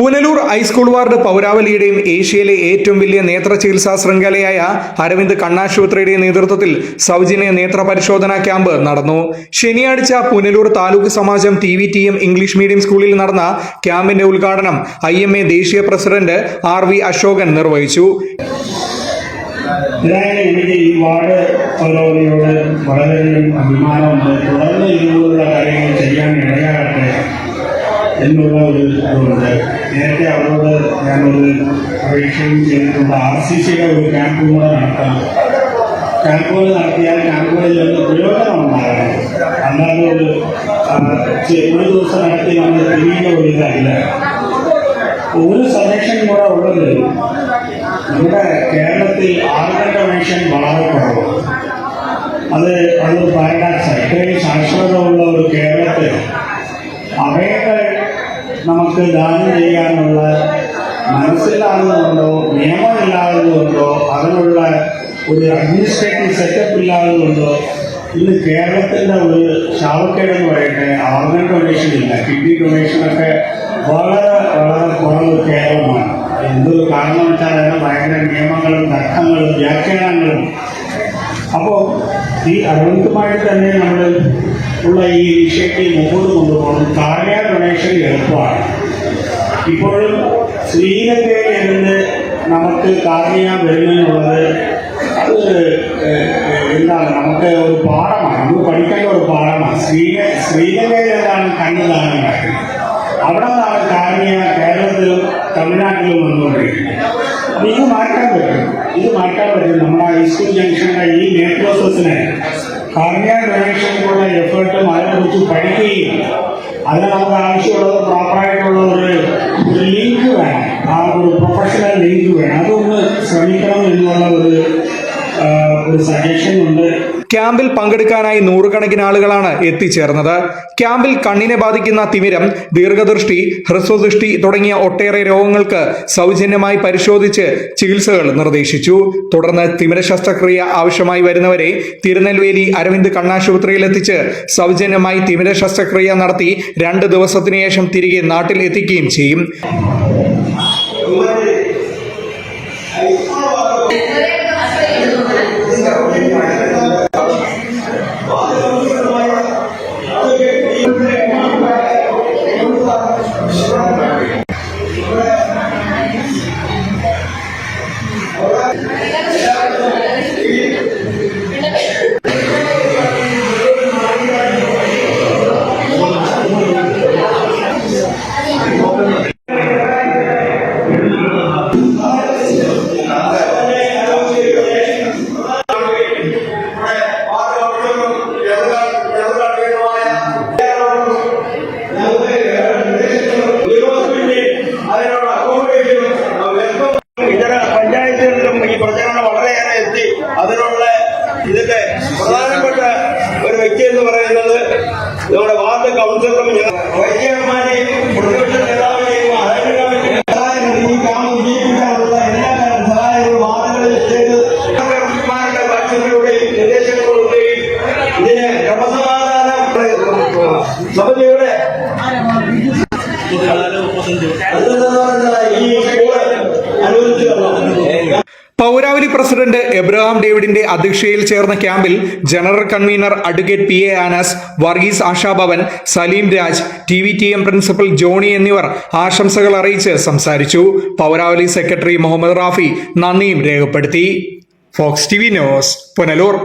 Punalur high school ward പൗരാവലിയുടെയും ഏഷ്യയിലെ ഏറ്റവും വലിയ നേത്ര ചികിത്സാ ശൃംഖലയായ അരവിന്ദ് കണ്ണാശുപത്രിയുടെയും നേതൃത്വത്തിൽ സൗജന്യ നേത്ര പരിശോധനാ ക്യാമ്പ് നടന്നു. ശനിയാഴ്ച Punalur taluk Samajam T V T M English medium സ്കൂളിൽ നടന്ന ക്യാമ്പിന്റെ ഉദ്ഘാടനം ഐ എം എ ദേശീയ പ്രസിഡന്റ് ആർ വി അശോകൻ നിർവഹിച്ചു. ഈ അഭിമാനമുണ്ട്. തുടർന്ന് ചെയ്യാൻ എന്നുള്ള ഒരു ഇതുണ്ട്. നേരത്തെ അവരോട് ഞാനൊരു അപേക്ഷയും ചെയ്തിട്ടുണ്ട്. ആർ സി സിയുടെ ഒരു ക്യാമ്പും കൂടെ നടത്താം ക്യാമ്പുകൾ നടത്തിയാൽ ക്യാമ്പുകളിൽ നിന്ന് പ്രയോജനം ഉണ്ടാകണം അല്ലാതെ ഒരു ഒരു ദിവസം നടത്തി നമ്മൾ തിരിയുന്ന ഒരു ഇതല്ല. ഒരു സജഷൻ കൂടെ ഉള്ളത് നമ്മുടെ കേരളത്തിൽ ആർഗൻ മനുഷ്യൻ വളരെ കുറവ് അത് അത് പാരഡാക്സ് ഇത്രയും സാക്ഷരതയുള്ള ഒരു കേരളത്തിൽ അവയൊക്കെ നമുക്ക് ദാനം ചെയ്യാനുള്ള മനസ്സിലാകുന്നതുകൊണ്ടോ നിയമമില്ലാത്തതുകൊണ്ടോ അതിനുള്ള ഒരു അഡ്മിനിസ്ട്രേറ്റീവ് സെറ്റപ്പ് ഇല്ലാത്തതുകൊണ്ടോ ഇന്ന് കേരളത്തിന്റെ ഒരു ശാവക്കേടെന്ന് പറയട്ടെ ഓർഗൻ ഡൊണേഷൻ ഇല്ല. കിഡ്നി ഡൊണേഷനൊക്കെ വളരെ വളരെ കുറവ് കേരളമാണ്. എന്തൊരു കാരണം വെച്ചാൽ അതിന് ഭയങ്കര നിയമങ്ങളും തർക്കങ്ങളും വ്യാഖ്യാനങ്ങളും. അപ്പോൾ ഈ അരവിന്ദുമായിട്ട് തന്നെ നമ്മൾ ഉള്ള ഈ ഇനിഷ്യേറ്റീവ് മുമ്പോട്ട് കൊണ്ടുപോകണം. കാർഡിയ ഡൊണേഷൻ എളുപ്പമാണ്. ഇപ്പോഴും ശ്രീലങ്കയിൽ നിന്ന് നമുക്ക് കാർണിയ വരുന്നതിനുള്ളത് അത് എന്താണ്? നമുക്ക് ഒരു പാഠമാണ്. നമുക്ക് പഠിക്കേണ്ട ഒരു പാഠമാണ്. ശ്രീല ശ്രീലങ്കയിൽ എന്താണ് കണ്ണുദാനം ഉണ്ടാക്കുന്നത് അവിടെ നിന്നാണ് കാർണിയ കേരളത്തിലും തമിഴ്നാട്ടിലും വന്നുകൊണ്ടിരിക്കുന്നത് അപ്പൊ ഇത് മാറ്റാൻ പറ്റും. ഇത് മാറ്റാൻ പറ്റും. നമ്മുടെ ഹൈസ്കൂൾ ജംഗ്ഷന്റെ ഈ നെറ്റ് പ്രോസസ്സിനെ കാർഡിയ ഡൊണേഷനുള്ള എഫേർട്ടും അതിനെക്കുറിച്ച് പഠിക്കുകയും അതിന് നമുക്ക് ആവശ്യമുള്ളത് പ്രോപ്പറായിട്ടുള്ള ഒരു ലിങ്ക് വേണം. ആ ഒരു പ്രൊഫഷണൽ ലിങ്ക് വേണം. അതൊന്ന് ശ്രമിക്കണം എന്നുള്ള ഒരു ഒരു സജഷൻ ഉണ്ട്. ക്യാമ്പിൽ പങ്കെടുക്കാനായി നൂറുകണക്കിന് ആളുകളാണ് എത്തിച്ചേർന്നത്. ക്യാമ്പിൽ കണ്ണിനെ ബാധിക്കുന്ന തിമിരം ദീർഘദൃഷ്ടി ഹ്രസ്വദൃഷ്ടി തുടങ്ങിയ ഒട്ടേറെ രോഗങ്ങൾക്ക് സൗജന്യമായി പരിശോധിച്ച് ചികിത്സകൾ നിർദ്ദേശിച്ചു. തുടർന്ന് തിമിര ശസ്ത്രക്രിയ ആവശ്യമായി വരുന്നവരെ തിരുനെൽവേലി അരവിന്ദ് കണ്ണാശുപത്രിയിൽ എത്തിച്ച് സൗജന്യമായി തിമിര ശസ്ത്രക്രിയ നടത്തി രണ്ട് ദിവസത്തിനു ശേഷം തിരികെ നാട്ടിൽ എത്തിക്കുകയും ചെയ്യും. ഇതിന്റെ പ്രധാനപ്പെട്ട ഒരു വ്യക്തി എന്ന് പറയുന്നത് നമ്മുടെ വാർഡ് കൗൺസിലറും വൈദ്യന്മാരെയും പ്രതിപക്ഷ നേതാവിനെയും ഈ ഗ്രാമം വിജയിപ്പിക്കാനുള്ള എല്ലാ തരം സഹായങ്ങളും വാർഡുകളിൽ ചെയ്ത് വാക്സിനുകളുടെയും നിർദ്ദേശങ്ങളുടെയും ഇതിന് ക്രമസമാധാന സമിതിയുടെ ഈ സ്കൂൾ അനുവദിച്ചു പൗരാവലി പ്രസിഡന്റ് എബ്രഹാം ഡേവിഡിന്റെ അധ്യക്ഷതയിൽ ചേർന്ന ക്യാമ്പിൽ general convener advocate P A Anas Varghese Ashabhavan Saleem Raj T V T M principal Johny എന്നിവർ ആശംസകൾ അറിയിച്ച് സംസാരിച്ചു. പൗരാവലി സെക്രട്ടറി മുഹമ്മദ് റാഫി നന്ദിയും രേഖപ്പെടുത്തി. Fox T V news Punalur.